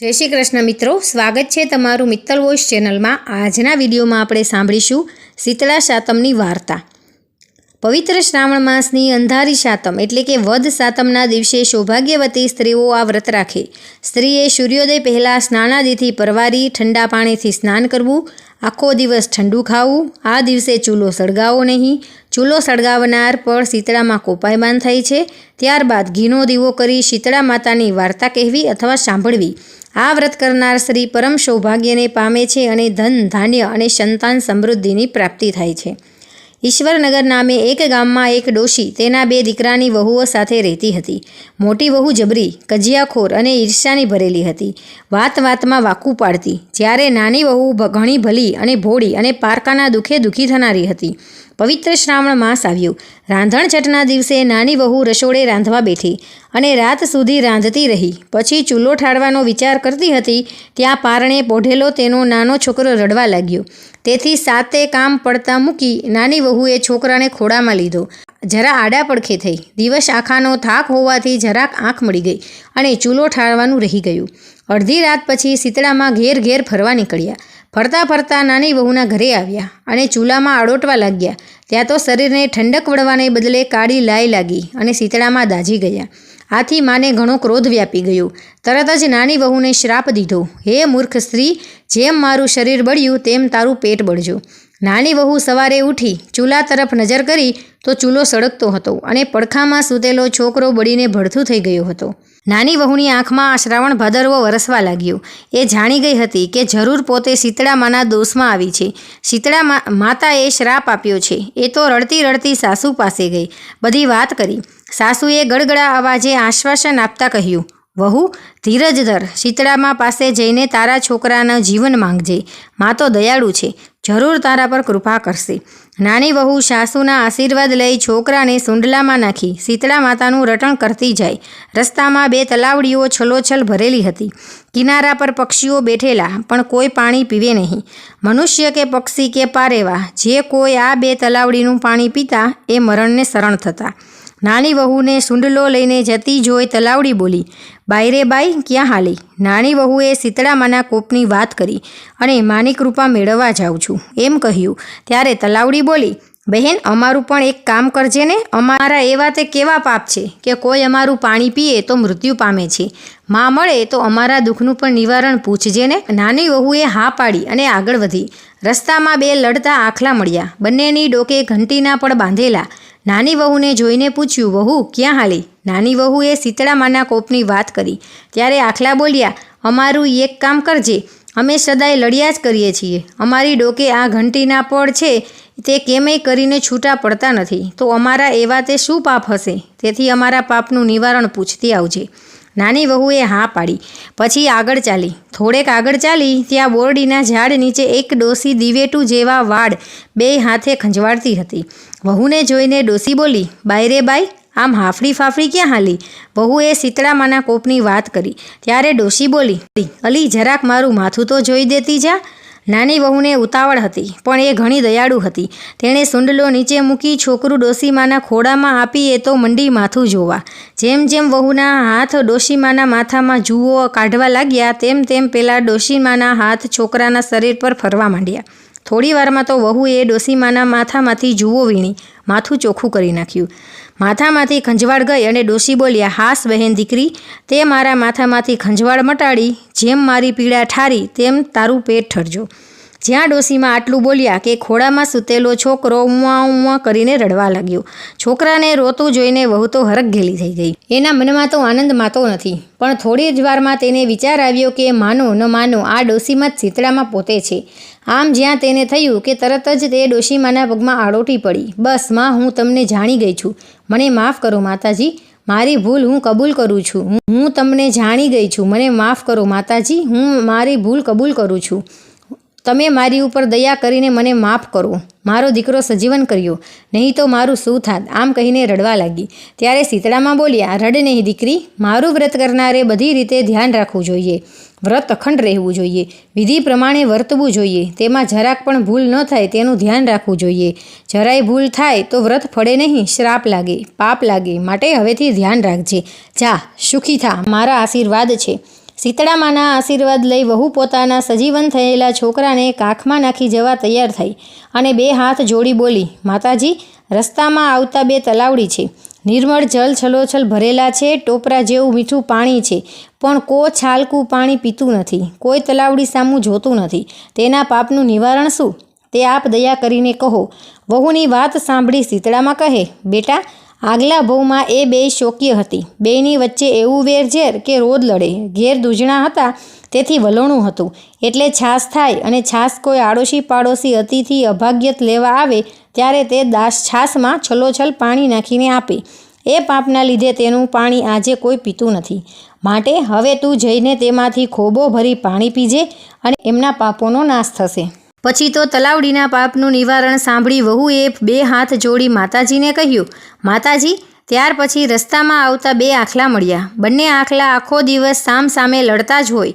જય શ્રી કૃષ્ણ મિત્રો, સ્વાગત છે તમારું મિત્તલ વોઇસ ચેનલમાં. આજના વિડીયોમાં આપણે સાંભળીશું શીતળા સાતમની વાર્તા. પવિત્ર શ્રાવણ માસની અંધારી સાતમ એટલે કે વધ સાતમના દિવસે સૌભાગ્યવતી સ્ત્રીઓ આ વ્રત રાખે. સ્ત્રીએ સૂર્યોદય પહેલાં સ્નાનાદિથી પરવારી ઠંડા પાણીથી સ્નાન કરવું, આખો દિવસ ઠંડુ ખાવું, આ દિવસે ચૂલો સળગાવો નહીં. ચૂલો સળગાવનાર પર શીતળામાં કોપાયમાન થાય છે. ત્યારબાદ ઘીનો દીવો કરી શીતળા માતાની વાર્તા કહેવી અથવા સાંભળવી. આ વ્રત કરનાર સ્ત્રી પરમ સૌભાગ્યને પામે છે અને ધન, ધાન્ય અને સંતાન સમૃદ્ધિની પ્રાપ્તિ થાય છે. ઈશ્વરનગર નામે એક ગામમાં એક ડોશી તેના બે દીકરાની વહુઓ સાથે રહેતી હતી. મોટી વહુ જબરી, કજિયાખોર અને ઈર્ષ્યાની ભરેલી હતી. વાત વાતમાં વાકું પાડતી. જ્યારે નાની વહુ ઘણી ભલી અને ભોળી અને પારકાના દુઃખે દુઃખી થનારી હતી. પવિત્ર શ્રાવણ માસ આવ્યો. રાંધણ છઠના દિવસે નાની વહુ રસોડે રાંધવા બેઠી અને રાત સુધી રાંધતી રહી. પછી ચૂલો ઠાળવાનો વિચાર કરતી હતી, ત્યાં પારણે પોઢેલો તેનો નાનો છોકરો રડવા લાગ્યો. તેથી સાતે કામ પડતા મૂકી નાની વહુએ છોકરાને ખોળામાં લીધો. જરા આડા પડખે થઈ. દિવસ આખાનો થાક હોવાથી જરાક આંખ મળી ગઈ અને ચૂલો ઠાળવાનું રહી ગયું. અડધી રાત પછી શીતળામાં ઘેર ઘેર ફરવા નીકળ્યા. ફરતા ફરતા નાની વહુના ઘરે આવ્યા અને ચૂલામાં આડોટવા લાગ્યા. ત્યાં તો શરીરને ઠંડક વળવાને બદલે કાળી લાઈ લાગી અને શીતળામાં દાઝી ગયા. આથી માને ઘણો ક્રોધ વ્યાપી ગયો. તરત જ નાની વહુને શ્રાપ દીધો, હે મૂર્ખ સ્ત્રી, જેમ મારું શરીર બળ્યું તેમ તારું પેટ બળજો. નાની વહુ સવારે ઉઠી, ચૂલા તરફ નજર કરી તો ચૂલો સળગતો હતો અને પડખામાં સૂતેલો છોકરો બળીને ભડથું થઈ ગયો હતો. નાની વહુની આંખમાં આ શ્રાવણ ભાદરવો વરસવા લાગ્યો. એ જાણી ગઈ હતી કે જરૂર પોતે શીતળામાના દોષમાં આવી છે. શીતળા માતાએ શ્રાપ આપ્યો છે. એ તો રડતી રડતી સાસુ પાસે ગઈ. બધી વાત કરી. સાસુએ ગડગડા અવાજે આશ્વાસન આપતા કહ્યું, વહુ, ધીરજ ધર. શીતળામાં પાસે જઈને તારા છોકરાના જીવન માંગજે. મા તો દયાળુ છે. જરૂર તારા પર કૃપા કરશે. નાની વહુ સાસુના આશીર્વાદ લઈ છોકરાને સુંડલામાં નાખી શીતળા માતાનું રટણ કરતી જાય. રસ્તામાં બે તલાવડીઓ છલોછલ ભરેલી હતી. કિનારા પર પક્ષીઓ બેઠેલા, પણ કોઈ પાણી પીવે નહીં. મનુષ્ય કે પક્ષી કે પારેવા, જે કોઈ આ બે તલાવડીનું પાણી પીતા, એ મરણને શરણ થતા. નાની વહુને સુંડલો લઈને જતી જોઈ તલાવડી બોલી બાઈ રે બાઈ ક્યાં હાલી? નાની વહુએ શીતળામાના કોપની વાત કરી અને માની કૃપા મેળવવા જાઉં છું. એમ કહ્યું. ત્યારે તલાવડી બોલી, બહેન, અમારું પણ એક કામ કરજે ને. અમારા એવા તે કેવા પાપ છે કે કોઈ અમારું પાણી પીએ તો મૃત્યુ પામે છે. માં મળે તો અમારા દુઃખનું પણ નિવારણ પૂછજે ને. નાની વહુએ હા પાડી અને આગળ વધી. રસ્તામાં બે લડતા આખલા મળ્યા. બંનેની ડોકે ઘંટીના પણ બાંધેલા. નાની વહુને જોઈને પૂછ્યું, વહુ, ક્યાં હાલી? નાની વહુએ શીતળામાના કોપની વાત કરી. ત્યારે આખલા બોલ્યા, અમારું એક કામ કરજે. અમે સદાય લડ્યા જ કરીએ છીએ. અમારી ડોકે આ ઘંટીના પડ છે, તે કેમેય કરીને છૂટા પડતા નથી. તો અમારા એવા તે શું પાપ હશે? તેથી અમારા પાપનું નિવારણ પૂછતી આવજે. નાની વહુએ હા પાડી. પછી આગળ ચાલી. થોડેક આગળ ચાલી, ત્યાં બોરડીના ઝાડ નીચે એક ડોસી દિવેટું જેવા વાડ બે હાથે ખંજવાળતી હતી. વહુને જોઈને ડોસી બોલી, બાય રે બાઈ આમ હાફડી ફાફડી ક્યાં હાલી? વહુએ શીતળામાના કોપની વાત કરી. ત્યારે ડોસી બોલી, અલી, જરાક મારું માથું તો જોઈ દેતી જા. નાની વહુને ઉતાવળ હતી, પણ એ ઘણી દયાળુ હતી. તેણે સુંડલો નીચે મૂકી છોકરું ડોસીમાના ખોડામાં આપી એ તો મંડી માથું જોવા. જેમ જેમ વહુના હાથ ડોશીમાના માથામાં જુઓ કાઢવા લાગ્યા, તેમ તેમ પેલા ડોશીમાના હાથ છોકરાના શરીર પર ફરવા માંડ્યા. થોડી વારમાં તો વહુએ ડોશીમાના માથામાંથી જુઓ વીણી, માથું ચોખ્ખું કરી નાખ્યું. માથામાંથી ખંજવાળ ગઈ અને ડોશી બોલ્યા, હાસ બહેન દીકરી, તે મારા માથામાંથી ખંજવાળ મટાડી, જેમ મારી પીડા ઠારી, તેમ તારું પેટ ઠરજો. જ્યાં ડોશીમાં આટલું બોલ્યા કે ખોળામાં સૂતેલો છોકરો ઉવા ઉવા કરીને રડવા લાગ્યો. છોકરાને રોતું જોઈને વહુ તો હરખઘેલી થઈ ગઈ. એના મનમાં તો આનંદ માતો નથી. પણ થોડી જ વારમાં તેને વિચાર આવ્યો કે માનો ન માનો આ ડોશીમાં જ શીતળામાં પોતે છે. આમ જ્યાં તેને થયું કે તરત જ તે ડોશીમાના પગમાં આડોટી પડી. બસમાં, હું તમને જાણી ગઈ છું. મને માફ કરો માતાજી. મારી ભૂલ હું કબૂલ કરું છું. હું- હું તમને જાણી ગઈ છું. મને માફ કરો માતાજી. હું મારી ભૂલ કબૂલ કરું છું. તમે મારી ઉપર દયા કરીને મને માફ કરો. મારો દીકરો સજીવન કર્યો. નહીં તો મારું શું થાત? આમ કહીને રડવા લાગી. ત્યારે શીતળામાં બોલ્યા, રડ નહીં દીકરી. મારું વ્રત કરનારે બધી રીતે ધ્યાન રાખવું જોઈએ. વ્રત અખંડ રહેવું જોઈએ. વિધિ પ્રમાણે વર્તવું જોઈએ. તેમાં જરાક પણ ભૂલ ન થાય તેનું ધ્યાન રાખવું જોઈએ. જરાય ભૂલ થાય તો વ્રત ફળે નહીં, શ્રાપ લાગે, પાપ લાગે. માટે હવેથી ધ્યાન રાખજે. જા, સુખી થા. મારા આશીર્વાદ છે. શીતળામાના આશીર્વાદ લઈ વહુ પોતાના સજીવન થયેલા છોકરાને કાખમાં નાખી જવા તૈયાર થઈ અને બે હાથ જોડી બોલી, માતાજી, રસ્તામાં આવતા બે તલાવડી છે. નિર્મળ જલ છલોછલ ભરેલા છે, ટોપરા જેવું મીઠું પાણી છે. પણ કો છાલકું પાણી પીતું નથી. કોઈ તલાવડી સામું જોતું નથી. તેના પાપનું નિવારણ શું? તે આપ દયા કરીને કહો. વહુની વાત સાંભળી શીતળામાં કહે, બેટા આગલા ભવમાં એ બે શોક્ય હતી. બેની વચ્ચે એવું વેરઝેર કે રોદ લડે. ઘેર દૂજણા હતા, તેથી વલોણું હતું. એટલે છાસ થાય અને છાસ કોઈ આડોશી પાડોશી અતિથિ અભાગ્યત લેવા આવે, ત્યારે તે દાસ છાસમાં છલોછલ પાણી નાખીને આપે. એ પાપના લીધે તેનું પાણી આજે કોઈ પીતું નથી. માટે હવે તું જઈને તેમાંથી ખોબો ભરી પાણી પીજે અને એમના પાપોનો નાશ થશે. પછી તો તલાવડીના પાપનું નિવારણ સાંભળી વહુએ બે હાથ જોડી માતાજીને કહ્યું, માતાજી, ત્યાર પછી રસ્તામાં આવતા બે આખલા મળ્યા. બંને આખલા આખો દિવસ સામ સામે લડતા જ હોય.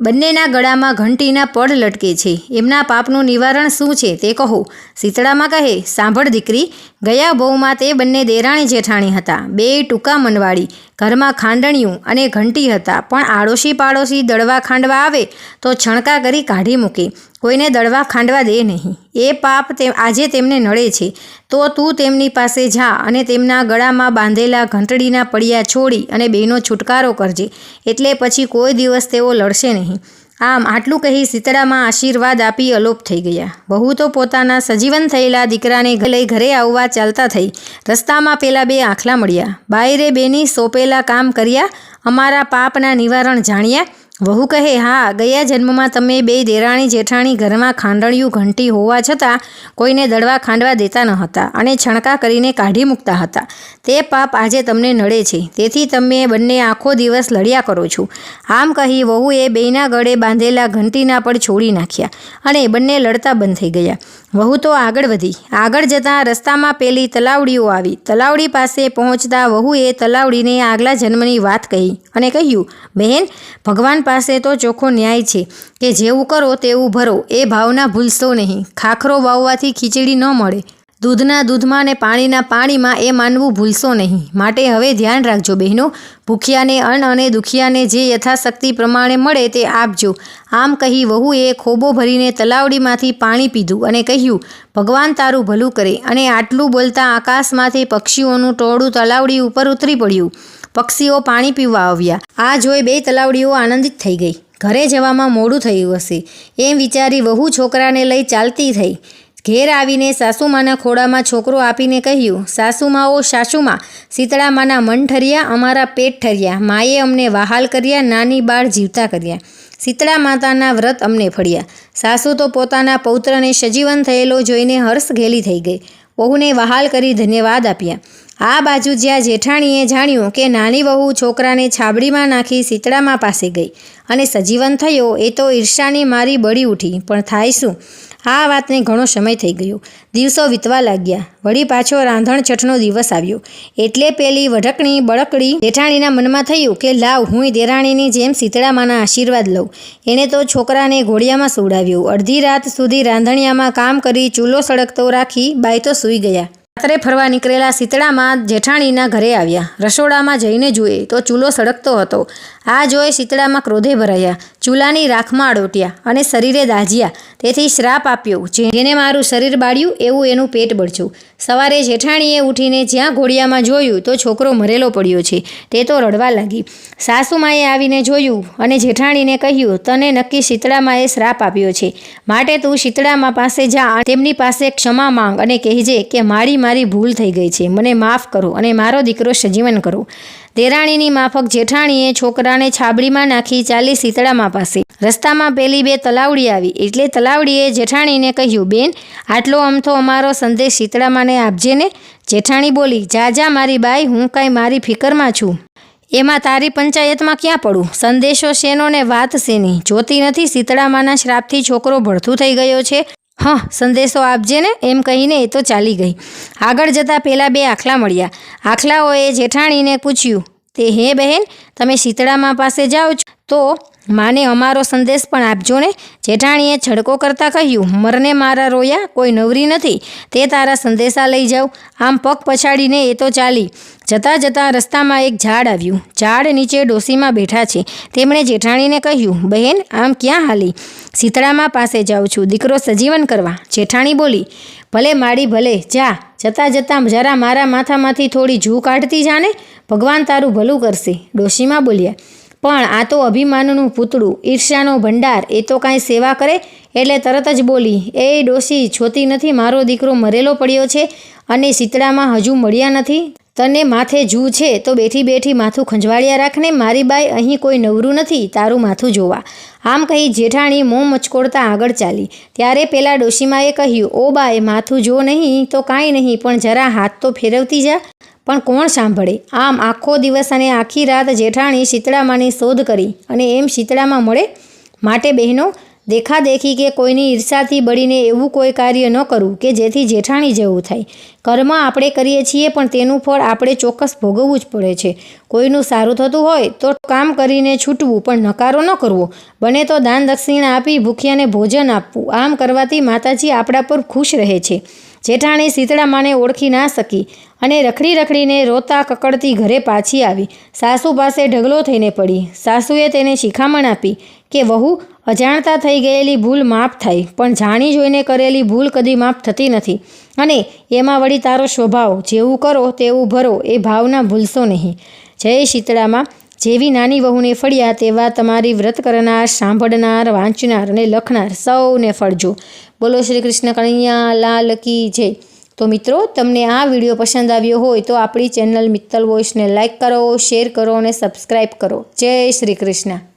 બંનેના ગળામાં ઘંટીના પડ લટકે છે. એમના પાપનું નિવારણ શું છે તે કહો. શીતળામાં કહે, સાંભળ દીકરી, ગયા બહુમાં તે બંને દેરાણી જેઠાણી હતા. બે ટૂંકા મનવાળી. ઘરમાં ખાંડણિયું અને ઘંટી હતા. પણ આડોશી પાડોશી દળવા ખાંડવા આવે તો છણકા કરી કાઢી મૂકે. કોઈને દળવા ખાંડવા દે નહીં. એ પાપ તે, આજે તેમને નડે છે. તો તું તેમની પાસે જા અને તેમના ગળામાં બાંધેલા ઘંટડીના પડિયા છોડી અને બેનો છુટકારો કરજે. એટલે પછી કોઈ દિવસ તેઓ લડશે નહીં. આમ આટલું કહી સીતળામાં આશીર્વાદ આપી અલોપ થઈ ગયા. બહુ તો પોતાના સજીવન થયેલા દીકરાને લઈ ઘરે આવવા ચાલતા થઈ. રસ્તામાં પેલા બે આંખલા મળ્યા. બાયરે બેની સોંપેલા કામ કર્યા. અમારા પાપના નિવારણ જાણ્યા. વહુ કહે, હા, ગયા જન્મમાં તમે બે દેરાણી જેઠાણી ઘરમાં ખાંડણિયું ઘંટી હોવા છતાં કોઈને દળવા ખાંડવા દેતા ન હતા અને છણકા કરીને કાઢી મૂકતા હતા. તે પાપ આજે તમને નડે છે. તેથી તમે બંને આખો દિવસ લડ્યા કરો છો. આમ કહી વહુએ બેયના ગળે બાંધેલા ઘંટીના પર છોડી નાખ્યા અને બંને લડતા બંધ થઈ ગયા. વહુ તો આગળ વધી. આગળ જતાં રસ્તામાં પેલી તલાવડીઓ આવી. તલાવડી પાસે પહોંચતા વહુએ તલાવડીને આગલા જન્મની વાત કહી અને કહ્યું, બહેન, ભગવાન પાસે તો ચોખ્ખો ન્યાય છે કે જેવું કરો તેવું ભરો. એ ભાવના ભૂલશો નહીં. ખાખરો વાવવાથી ખીચડી ન મળે. દૂધના દૂધમાં ને પાણીના પાણીમાં એ માનવું ભૂલશો નહીં. માટે હવે ધ્યાન રાખજો બહેનો, ભૂખ્યાને અન્ન અને દુખિયાને જે યથાશક્તિ પ્રમાણે મળે તે આપજો. આમ કહી વહુએ ખોબો ભરીને તલાવડીમાંથી પાણી પીધું અને કહ્યું, ભગવાન તારું ભલું કરે. અને આટલું બોલતા આકાશમાંથી પક્ષીઓનું ટોળું તલાવડી ઉપર ઉતરી પડ્યું. પક્ષીઓ પાણી પીવા આવ્યા. આ જોઈ બે તલાવડીઓ આનંદિત થઈ ગઈ. ઘરે જવામાં મોડું થયું હશે. એમ વિચારી વહુ છોકરાને લઈ ચાલતી થઈ. ઘેર આવીને સાસુમાના ખોળામાં છોકરો આપીને કહ્યું, સાસુમાઓ, સાસુમાં, શીતળામાના મન ઠર્યા, અમારા પેટ ઠર્યા, માએ અમને વહાલ કર્યા, નાની બાળ જીવતા કર્યા. શીતળા માતાના વ્રત અમને ફળ્યા. સાસુ તો પોતાના પૌત્રને સજીવન થયેલો જોઈને હર્ષ ઘેલી થઈ ગઈ. વહુને વહાલ કરી ધન્યવાદ આપ્યા. આ બાજુ જ્યાં જેઠાણીએ જાણ્યું કે નાની વહુ છોકરાને છાબડીમાં નાખી શીતળામાં પાસે ગઈ અને સજીવન થયો, એ તો ઈર્ષાની મારી બળી ઉઠી. પણ થાય શું? આ વાતને ઘણો સમય થઈ ગયો. દિવસો વીતવા લાગ્યા. વળી પાછો રાંધણ છઠનો દિવસ આવ્યો. એટલે પેલી વઢકણી, બળકડી જેઠાણીના મનમાં થયું કે, લાવ, હું દેરાણીની જેમ શીતળામાના આશીર્વાદ લઉં. એણે તો છોકરાને ઘોડિયામાં સુવડાવ્યો. અડધી રાત સુધી રાંધણિયામાં કામ કરી ચૂલો સળગતો રાખી બાઈ તો સૂઈ ગયા. રાત્રે ફરવા નીકળેલા શીતળામાં જેઠાણીના ઘરે આવ્યા. રસોડામાં જઈને જુએ તો ચૂલો સળગતો હતો. આ જોઈ શીતળામાં ક્રોધે ભરાયા. ચૂલાની રાખમાં અડોટ્યા અને શરીરે દાઝ્યા. તેથી શ્રાપ આપ્યો. જેને મારું શરીર બાળ્યું, એવું એનું પેટ બળ્યું. સવારે જેઠાણીએ ઉઠીને જ્યાં ઘોડિયામાં જોયું, તો છોકરો મરેલો પડ્યો છે. તે તો રડવા લાગી. સાસુમાએ આવીને જોયું અને જેઠાણીને કહ્યું, તને નક્કી શીતળામાએ શ્રાપ આપ્યો છે. માટે તું શીતળામા પાસે જા તેમની પાસે ક્ષમા માંગ અને કહેજે કે મારી મારી ભૂલ થઈ ગઈ છે. મને માફ કરો અને મારો દીકરો સજીવન કરો. દેરાણીની માફક જેઠાણીએ છોકરાને છાબડીમાં નાખી ચાલી શીતળામાં પાસે. રસ્તામાં પેલી બે તલાવડી આવી. એટલે તલાવડીએ જેઠાણીને કહ્યું, બેન, આટલો અમથો અમારો સંદેશ શીતળામાને આપજે ને. જેઠાણી બોલી, જા જા, મારી બાઈ, હું કાંઈ મારી ફિકરમાં છું. એમાં તારી પંચાયતમાં ક્યાં પડું? સંદેશો શેનો ને વાત શેની? જોતી નથી શીતળામાના શ્રાપથી છોકરો ભળથું થઈ ગયો છે? હા, સંદેશો આપજે ને. એમ કહીને એ તો ચાલી ગઈ. આગળ જતાં પહેલાં બે આખલા મળ્યા. આખલાઓએ જેઠાણીને પૂછ્યું તે હે બહેન, તમે શીતળામાં પાસે જાઓ છો. તો માને અમારો સંદેશ પણ આપજો ને. જેઠાણીએ છડકો કરતાં કહ્યું, મરને મારા રોયા કોઈ નવરી નથી. તે તારા સંદેશા લઈ જાઉં. આમ પગ પછાડીને એ તો ચાલી. જતાં જતાં રસ્તામાં એક ઝાડ આવ્યું. ઝાડ નીચે ડોસીમાં બેઠા છે. તેમણે જેઠાણીને કહ્યું, બહેન, આમ ક્યાં હાલી? શીતળામાં પાસે જાઉં છું. દીકરો સજીવન કરવા. જેઠાણી બોલી, ભલે માડી ભલે, જા. જતાં જતાં જરા મારા માથામાંથી થોડી જૂ કાઢતી જાને. ભગવાન તારું ભલું કરશે. ડોશીમાં બોલ્યા, પણ આ તો અભિમાનનું પૂતળું. ઈર્ષ્યાનો ભંડાર. એ તો કાંઈ સેવા કરે? એટલે તરત જ બોલી, એ ડોશી છોતી નથી મારો દીકરો મરેલો પડ્યો છે અને શીતળામાં હજુ મળ્યા નથી. તને માથે જૂ છે તો બેઠી બેઠી માથું ખંજવાળ્યા રાખને મારી બાઈ અહીં કોઈ નવરું નથી, તારું માથું જોવા. આમ કહી જેઠાણી મોં મચકોડતા આગળ ચાલી. ત્યારે પેલા ડોશીમાએ કહ્યું, ઓ બાએ, માથું જો નહીં તો કાંઈ નહીં, પણ જરા હાથ તો ફેરવતી જા. પણ કોણ સાંભળે? આમ આખો દિવસ અને આખી રાત જેઠાણી શીતળામાની શોધ કરી અને એમ શીતળામાં મળે, માટે બહેનો દેખાદેખી કે કોઈની ઈર્ષાથી બળીને એવું કોઈ કાર્ય ન કરવું કે જેથી જેઠાણી જેવું થાય. કર્મ આપણે કરીએ છીએ પણ તેનું ફળ આપણે ચોક્કસ ભોગવવું જ પડે છે. કોઈનું સારું થતું હોય તો કામ કરીને છૂટવું પણ નકારો ન કરવો. બને તો દાન દક્ષિણા આપી ભૂખ્યાને ભોજન આપવું. આમ કરવાથી માતાજી આપણા પર ખુશ રહે છે. જેઠાણી શીતળામાને ઓળખી ના શકી અને રખડી રખડીને રોતા કકડતી ઘરે પાછી આવી. સાસુ પાસે ઢગલો થઈને પડી. સાસુએ તેને શિખામણ આપી. કે વહુ, અજાણતા થઈ ગયેલી ભૂલ માફ થાય પણ જાણી જોઈને કરેલી ભૂલ કદી માફ થતી નથી. અને એમાં વળી તારો સ્વભાવ, જેવું કરો તેવું ભરો, એ ભાવના ભૂલશો નહીં. જય શીતળામાં, જેવી નાની વહુને ફળ્યા તેવા તમારી વ્રત કરનાર, સાંભળનાર, વાંચનાર અને લખનાર સૌને ફળજો. બોલો શ્રી કૃષ્ણ કણિયા લાલ કી જય. તો મિત્રો, તમને આ વીડિયો પસંદ આવ્યો હોય તો આપણી ચેનલ મિત્તલ વોઇસને લાઇક કરો, શેર કરો અને સબસ્ક્રાઈબ કરો. જય શ્રી કૃષ્ણ.